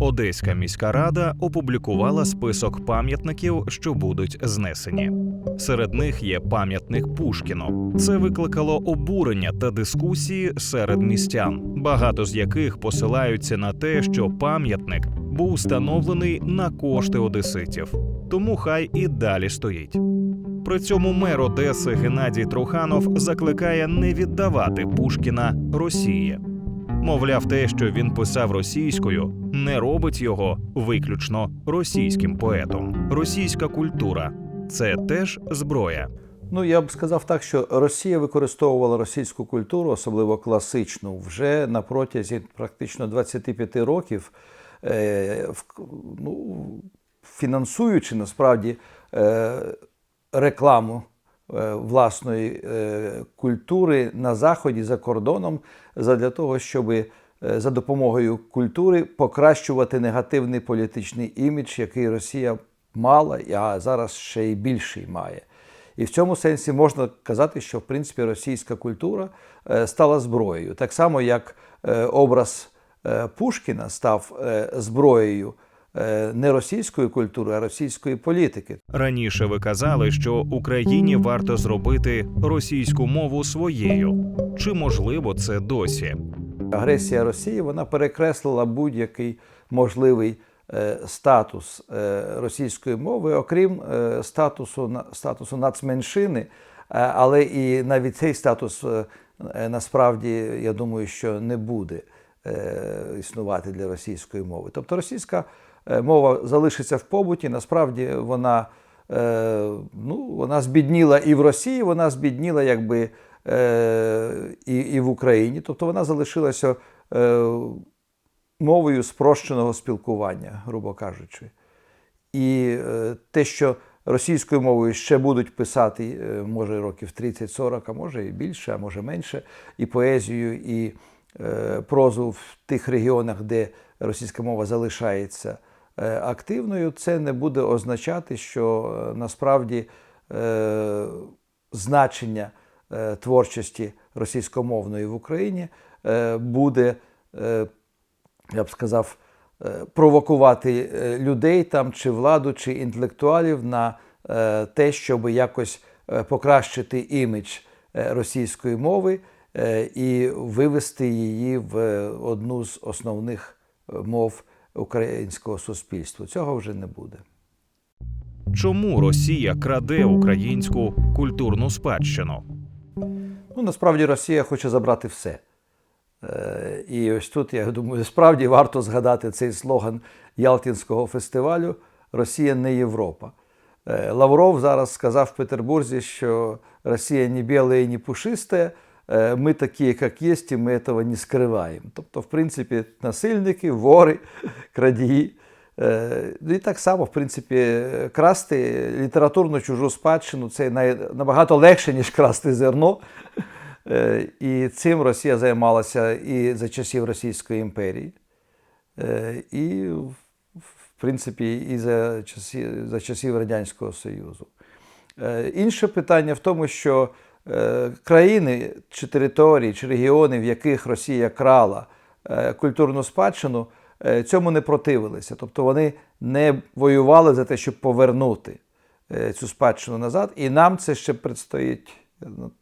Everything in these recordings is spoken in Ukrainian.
Одеська міська рада опублікувала список пам'ятників, що будуть знесені. Серед них є пам'ятник Пушкіну. Це викликало обурення та дискусії серед містян, багато з яких посилаються на те, що пам'ятник був встановлений на кошти одеситів, тому хай і далі стоїть. При цьому мер Одеси Геннадій Труханов закликає не віддавати Пушкіна Росії. Мовляв, те, що він писав російською, не робить його виключно російським поетом. Російська культура це теж зброя. Ну, я б сказав так, що Росія використовувала російську культуру, особливо класичну, вже на протязі практично 25 років, е, ну, фінансуючи насправді е, рекламу власної е, культури на заході за кордоном, задля того, щоб за допомогою культури покращувати негативний політичний імідж, який Росія мала, а зараз ще й більший має. І в цьому сенсі можна казати, що в принципі російська культура е, стала зброєю. Так само, як е, образ е, Пушкіна став е, зброєю е, не російської культури, а російської політики. Раніше ви казали, що Україні варто зробити російську мову своєю. Чи можливо це досі? Агресія Росії вона перекреслила будь-який можливий е, статус е, російської мови, окрім е, статусу, статусу нацменшини. Е, Але і навіть цей статус е, е, насправді, я думаю, що не буде е, існувати для російської мови. Тобто російська е, мова залишиться в побуті, насправді вона, е, ну, вона збідніла і в Росії, вона збідніла якби е, і, і в Україні. Тобто вона залишилася е, мовою спрощеного спілкування, грубо кажучи. І е, те, що російською мовою ще будуть писати, е, може, років 30-40, а може і більше, а може менше, і поезію, і е, прозу в тих регіонах, де російська мова залишається е, активною, це не буде означати, що е, насправді е, значення е, творчості російськомовної в Україні е, буде, е, я б сказав, е, провокувати е, людей там, чи владу, чи інтелектуалів на е, те, щоб якось е, покращити імідж е, російської мови е, і вивести її в е, одну з основних е, мов українського суспільства. Цього вже не буде. Чому Росія краде українську культурну спадщину? Ну, насправді Росія хоче забрати все. Е, І ось тут, я думаю, справді варто згадати цей слоган Ялтинського фестивалю Росія не Європа. Е, Лавров зараз сказав в Петербурзі, що Росія не біла і не пушиста, ми такі, як є, і ми цього не скриваємо. Тобто, в принципі, насильники, вори, крадії. Е, ну І так само, в принципі, красти літературну чужу спадщину це набагато легше, ніж красти зерно. Е, І цим Росія займалася і за часів Російської імперії, е, і, в- принципі, і за часів, за часів Радянського Союзу. Е, Інше питання в тому, що е, країни чи території, чи регіони, в яких Росія крала е, культурну спадщину, е, цьому не противилися. Тобто вони не воювали за те, щоб повернути е, цю спадщину назад. І нам це ще предстоїть.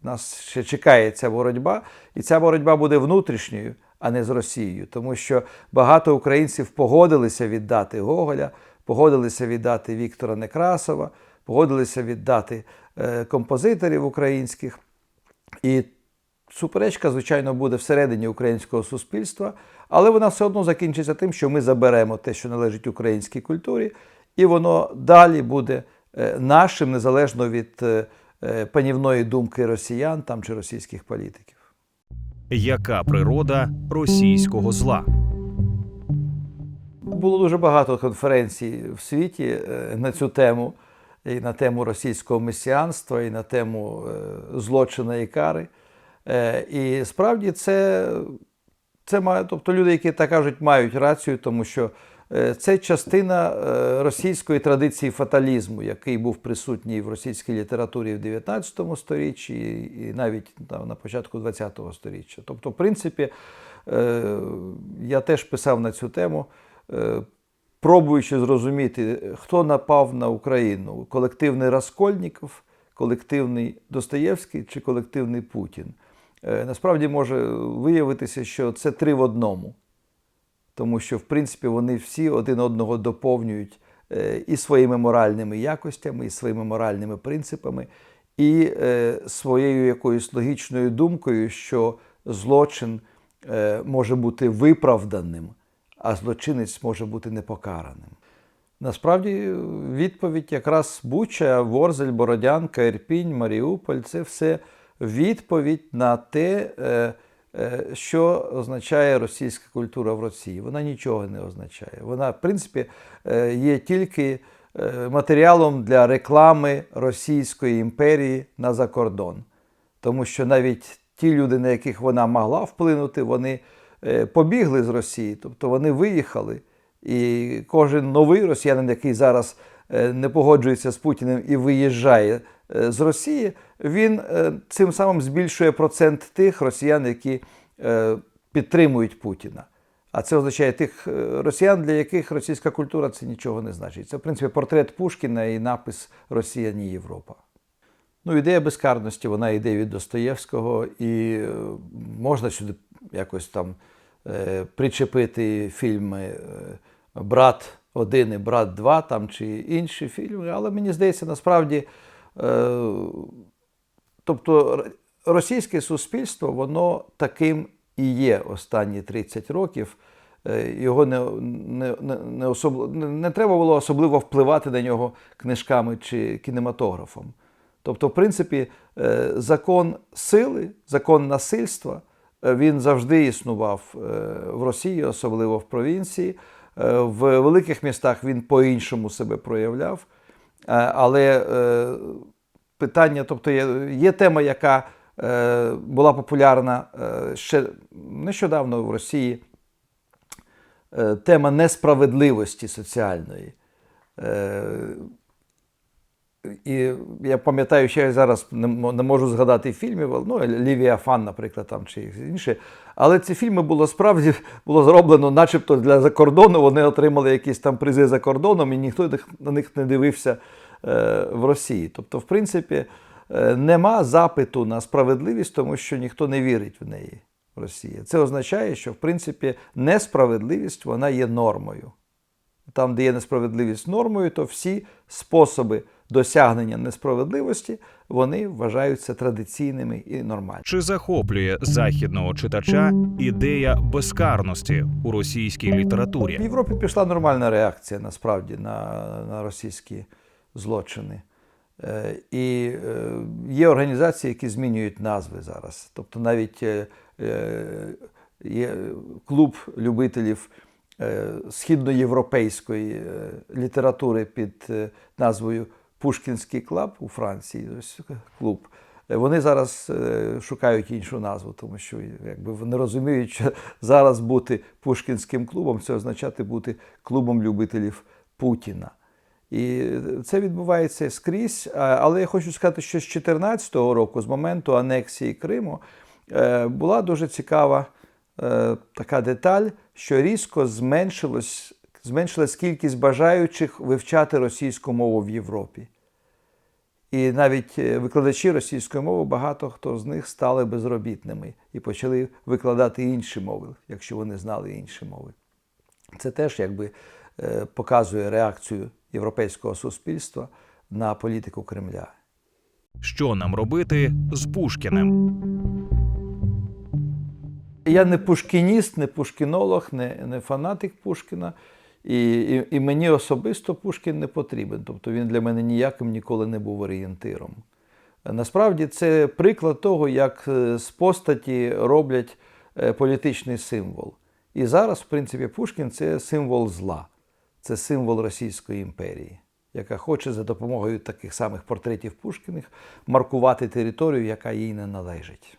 Нас ще чекає ця боротьба, і ця боротьба буде внутрішньою, а не з Росією, тому що багато українців погодилися віддати Гоголя, погодилися віддати Віктора Некрасова, погодилися віддати е, композиторів українських. І суперечка, звичайно, буде всередині українського суспільства, але вона все одно закінчиться тим, що ми заберемо те, що належить українській культурі, і воно далі буде е, нашим, незалежно від е, е, панівної думки росіян там чи російських політиків. Яка природа російського зла? Було дуже багато конференцій в світі е, на цю тему, і на тему російського месіанства, і на тему е, злочину і кари. Е, І справді це, це має, тобто люди, які так кажуть, мають рацію, тому що е, це частина російської традиції фаталізму, який був присутній в російській літературі в 19 сторіччі і навіть там, на початку 20 століття. Тобто, в принципі, я теж писав на цю тему. Пробуючи зрозуміти, хто напав на Україну: колективний Раскольніков, колективний Достоєвський чи колективний Путін. Е, Насправді може виявитися, що це три в одному, тому що, в принципі, вони всі один одного доповнюють е, і своїми моральними якостями, і своїми моральними принципами, і е, своєю якоюсь логічною думкою, що злочин може бути виправданим, а злочинець може бути непокараним. Насправді, відповідь якраз Буча, Ворзель, Бородянка, Ірпінь, Маріуполь це все відповідь на те, е, е, що означає російська культура в Росії. Вона нічого не означає. Вона, в принципі, е, є тільки матеріалом для реклами Російської імперії на закордон. Тому що навіть ті люди, на яких вона могла вплинути, вони побігли з Росії, тобто вони виїхали. І кожен новий росіянин, який зараз е, не погоджується з Путіним і виїжджає е, з Росії, він е, цим самим збільшує процент тих росіян, які е, підтримують Путіна. А це означає тих е, росіян, для яких російська культура це нічого не значить. Це, в принципі, портрет Пушкіна і напис Росія не Європа. Ну, ідея безкарності, вона йде від Достоєвського, і е, можна сюди якось там е, причепити фільми е, Брат 1 і Брат 2 там, чи інші фільми, але мені здається, насправді, е, тобто російське суспільство, воно таким і є останні 30 років. Е, Його не, не, не, особливо, не, треба було особливо впливати на нього книжками чи кінематографом. Тобто, в принципі, е, закон сили, закон насильства, е, він завжди існував е, в Росії, особливо в провінції. Е, В великих містах він по-іншому себе проявляв. Е, Але е, питання, тобто є, є тема, яка е, була популярна е, ще нещодавно в Росії. Е, Тема несправедливості соціальної. І я пам'ятаю, що я зараз не можу згадати фільмів, ну, Лівіафан, наприклад, там, чи інші. Але ці фільми було справді було зроблено, начебто для закордону. Вони отримали якісь там призи за кордоном, і ніхто на них не дивився е, в Росії. Тобто, в принципі, е, нема запиту на справедливість, тому що ніхто не вірить в неї в Росії. Це означає, що в принципі несправедливість вона є нормою. Там, де є несправедливість нормою, то всі способи досягнення несправедливості вони вважаються традиційними і нормальними. Чи захоплює західного читача ідея безкарності у російській літературі? В? Європі пішла нормальна реакція насправді на, на російські злочини. Е, І е, є організації, які змінюють назви зараз. Тобто навіть е, є клуб любителів східноєвропейської літератури під назвою Пушкінський клуб у Франції. Ось клуб. Е, Вони зараз е, шукають іншу назву, тому що якби вони розуміють, що зараз бути Пушкінським клубом це означати бути клубом любителів Путіна. І це відбувається скрізь. Але я хочу сказати, що з 2014 року, з моменту анексії Криму, е, була дуже цікава е, така деталь, що різко зменшилась кількість бажаючих вивчати російську мову в Європі. І навіть е, викладачі російської мови, багато хто з них стали безробітними і почали викладати інші мови, якщо вони знали інші мови. Це теж якби е, показує реакцію європейського суспільства на політику Кремля. Що нам робити з Пушкіним? Я не пушкініст, не пушкінолог, не, не фанатик Пушкіна. І, і, і мені особисто Пушкін не потрібен. Тобто він для мене ніяким ніколи не був орієнтиром. Насправді це приклад того, як е, з постаті роблять е, політичний символ. І зараз, в принципі, Пушкін це символ зла, це символ Російської імперії, яка хоче за допомогою таких самих портретів Пушкіних маркувати територію, яка їй не належить.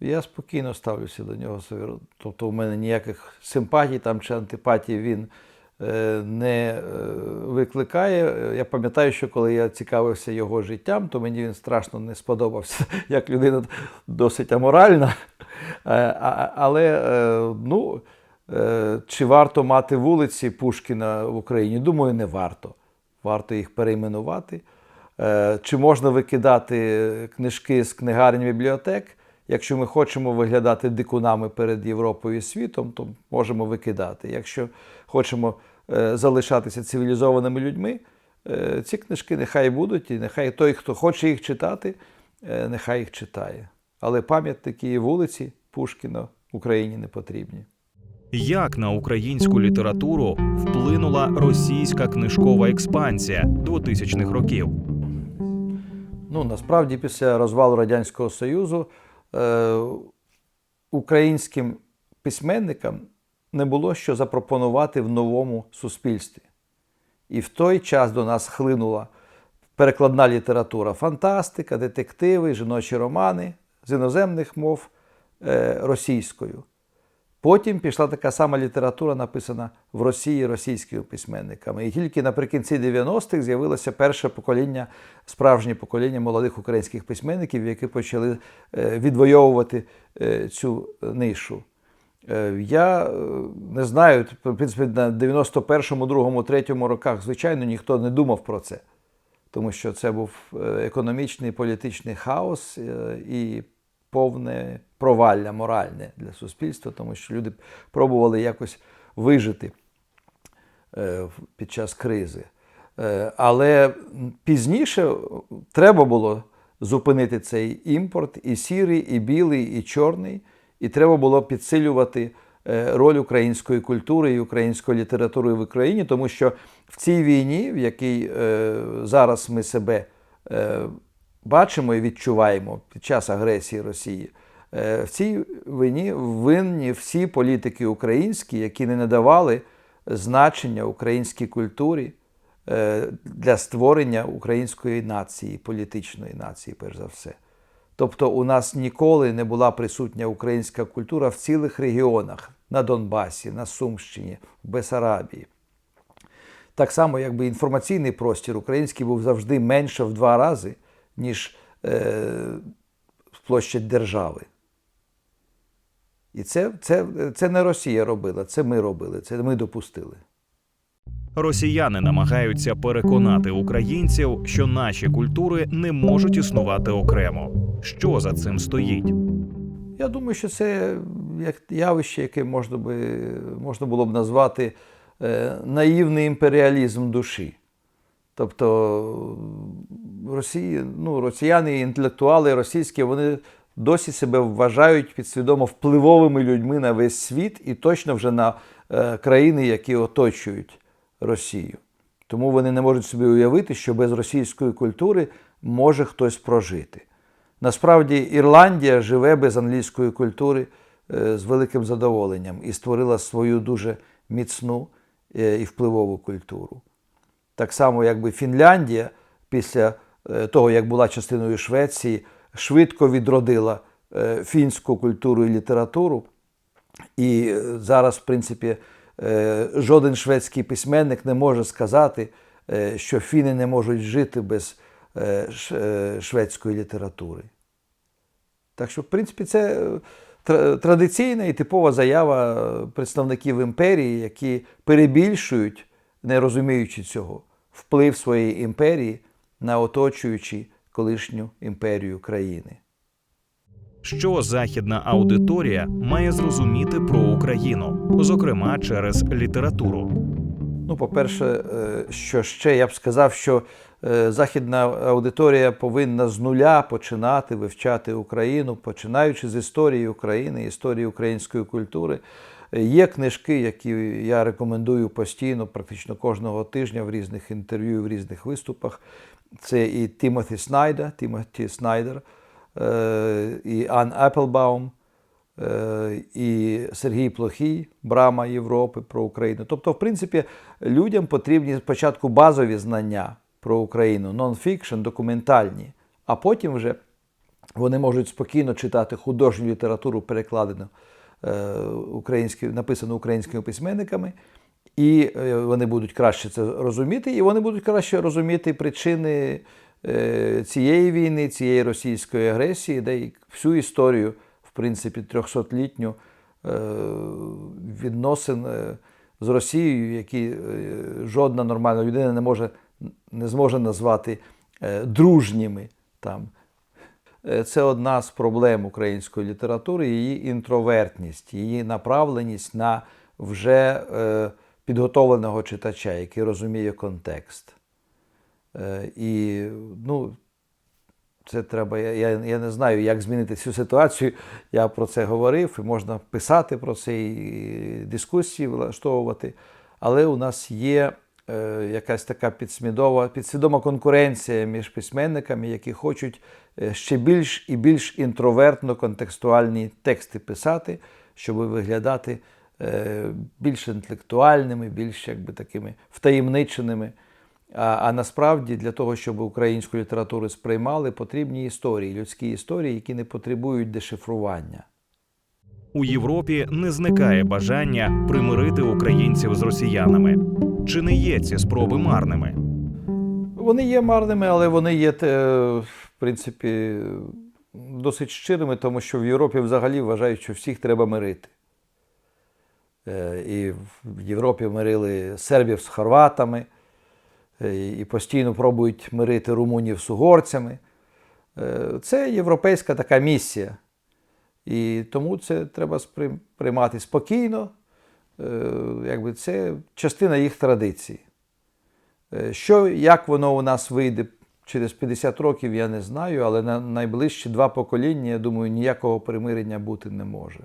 Я спокійно ставлюся до нього. Тобто, у мене ніяких симпатій там чи антипатій він е, не е, викликає. Я пам'ятаю, що коли я цікавився його життям, то мені він страшно не сподобався як людина досить аморальна. Е, Але ну, Чи варто мати вулиці Пушкіна в Україні? Думаю, не варто. Варто їх перейменувати. Чи можна викидати книжки з книгарень бібліотек? Якщо ми хочемо виглядати дикунами перед Європою і світом, то можемо викидати. Якщо хочемо е, залишатися цивілізованими людьми, е, ці книжки нехай будуть, і нехай той, хто хоче їх читати, е, нехай їх читає. Але пам'ятники і вулиці Пушкіна Україні не потрібні. Як на українську літературу вплинула російська книжкова експансія 2000-х років? Ну, насправді, після розвалу Радянського Союзу українським письменникам не було що запропонувати в новому суспільстві. І в той час до нас хлинула перекладна література, фантастика, детективи, жіночі романи з іноземних мов е, російською. Потім пішла така сама література, написана в Росії російськими письменниками. І тільки наприкінці 90-х з'явилося перше покоління, справжнє покоління молодих українських письменників, які почали е, відвоювати е, цю нишу. Е, Я не знаю, в принципі, на 91-му, 2-му, 3-му роках, звичайно, ніхто не думав про це, тому що це був економічний політичний хаос і повне провалля моральне для суспільства, тому що люди пробували якось вижити е, під час кризи. Е, Але пізніше треба було зупинити цей імпорт і сірий, і білий, і чорний, і треба було підсилювати е, роль української культури і української літератури в Україні, тому що в цій війні, в якій зараз ми себе бачимо і відчуваємо під час агресії Росії, е, в цій війні винні всі політики українські, які не надавали значення українській культурі е, для створення української нації, політичної нації, перш за все. Тобто у нас ніколи не була присутня українська культура в цілих регіонах на Донбасі, на Сумщині, в Бесарабії. Так само, якби інформаційний простір український був завжди менше в два рази, ніж е, площадь держави. І це, це, це не Росія робила, це ми робили, це ми допустили. Росіяни намагаються переконати українців, що наші культури не можуть існувати окремо. Що за цим стоїть? Я думаю, що це як явище, яке можна, би, можна було б назвати е, наївний імперіалізм душі. Тобто Росії, ну, росіяни, інтелектуали російські, вони досі себе вважають підсвідомо впливовими людьми на весь світ і точно вже на е, країни, які оточують Росію. Тому вони не можуть собі уявити, що без російської культури може хтось прожити. Насправді Ірландія живе без англійської культури е, з великим задоволенням і створила свою дуже міцну е, і впливову культуру. Так само, якби Фінляндія після е, того, як була частиною Швеції, швидко відродила е, фінську культуру і літературу. І е, зараз, в принципі, жоден шведський письменник не може сказати, що фіни не можуть жити без шведської літератури. Так що, в принципі, це традиційна і типова заява представників імперії, які перебільшують, не розуміючи цього, вплив своєї імперії на оточуючі колишню імперію країни. Що західна аудиторія має зрозуміти про Україну, зокрема через літературу? Ну, по-перше, е, що ще я б сказав, що е, західна аудиторія повинна з нуля починати вивчати Україну, починаючи з історії України, історії української культури. Є книжки, які я рекомендую постійно, практично кожного тижня в різних інтерв'ю, в різних виступах. Це і Тімоті Снайдер, Тімоті Снайдер, е, і Ан Еплбаум, е, і Сергій Плохій, Брама Європи про Україну. Тобто, в принципі, людям потрібні спочатку базові знання про Україну, нон-фікшн, документальні, а потім вже вони можуть спокійно читати художню літературу, перекладену е, українською, написану українськими письменниками, і е, вони будуть краще це розуміти, і вони будуть краще розуміти причини е, цієї війни, цієї російської агресії, де й всю історію, в принципі, 300-літню е, відносин з Росією, які жодна нормальна людина не може не зможе назвати дружніми там. Е, Це одна з проблем української літератури, її інтровертність, її направленість на вже е, підготовленого читача, який розуміє контекст. Е, І ну, це треба. Я, я, не знаю, як змінити цю ситуацію. Я про це говорив, і можна писати про це і дискусії влаштовувати. Але у нас є якась така підсвідома, підсвідома конкуренція між письменниками, які хочуть е, ще більш і більш інтровертно контекстуальні тексти писати, щоб виглядати е, більш інтелектуальними, більш якби такими втаємниченими. А, а насправді для того, щоб українську літературу сприймали, потрібні історії, людські історії, які не потребують дешифрування. У Європі не зникає бажання примирити українців з росіянами. Чи не є ці спроби марними? Вони є марними, але вони є, в принципі, досить щирими, тому що в Європі взагалі вважають, що всіх треба мирити. Е, І в Європі мирили сербів з хорватами, е, і постійно пробують мирити румунів з угорцями. Е, Це європейська така місія. І тому це треба приймати спокійно. Е, Якби це частина їх традиції. Е, Що, як воно у нас вийде через 50 років, я не знаю, але на найближчі два покоління, я думаю, ніякого примирення бути не може.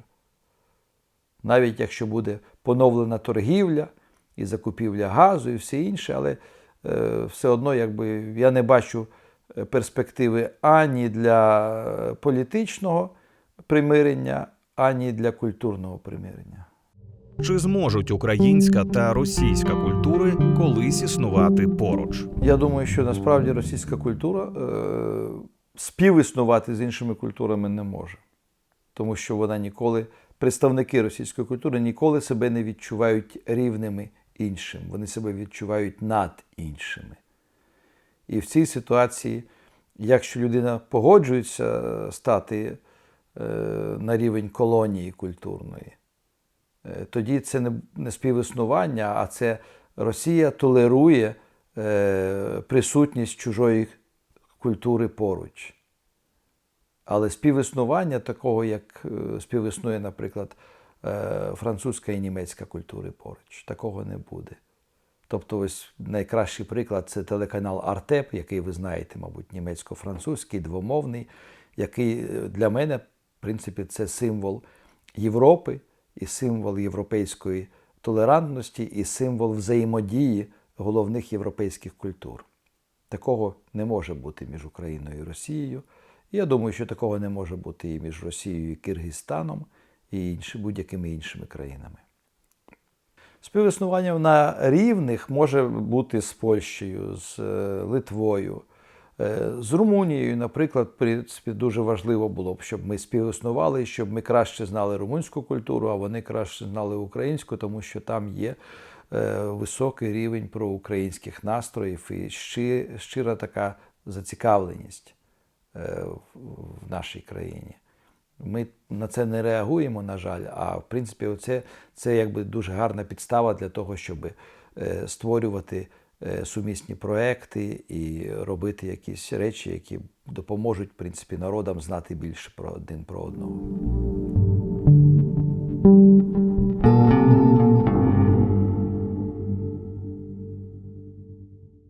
Навіть якщо буде поновлена торгівля і закупівля газу, і все інше, але е, все одно якби, я не бачу перспективи ані для політичного примирення, ані для культурного примирення. Чи зможуть українська та російська культури колись існувати поруч? Я думаю, що насправді російська культура е, співіснувати з іншими культурами не може. Тому що вона ніколи, представники російської культури ніколи себе не відчувають рівними іншим. Вони себе відчувають над іншими. І в цій ситуації, якщо людина погоджується стати е, на рівень колонії культурної, Е, тоді це не, співіснування, а це Росія толерує е, присутність чужої культури поруч. Але співіснування такого, як е, співіснує, наприклад, е, французька і німецька культури поруч, такого не буде. Тобто, ось найкращий приклад це телеканал Артеп, який ви знаєте, мабуть, німецько-французький, двомовний, який е, для мене, в принципі, це символ Європи і символ європейської толерантності, і символ взаємодії головних європейських культур. Такого не може бути між Україною і Росією. Я думаю, що такого не може бути і між Росією і Киргизстаном, і будь-якими іншими країнами. Співіснування на рівних може бути з Польщею, з е, Литвою, з Румунією, наприклад, в принципі, дуже важливо було б, щоб ми співіснували, щоб ми краще знали румунську культуру, а вони краще знали українську, тому що там є е, високий рівень проукраїнських настроїв і щира така зацікавленість е, в- нашій країні. Ми на це не реагуємо, на жаль, а в принципі, оце, це якби дуже гарна підстава для того, щоб е, створювати е, сумісні проекти і робити якісь речі, які допоможуть в принципі, народам знати більше про один про одного.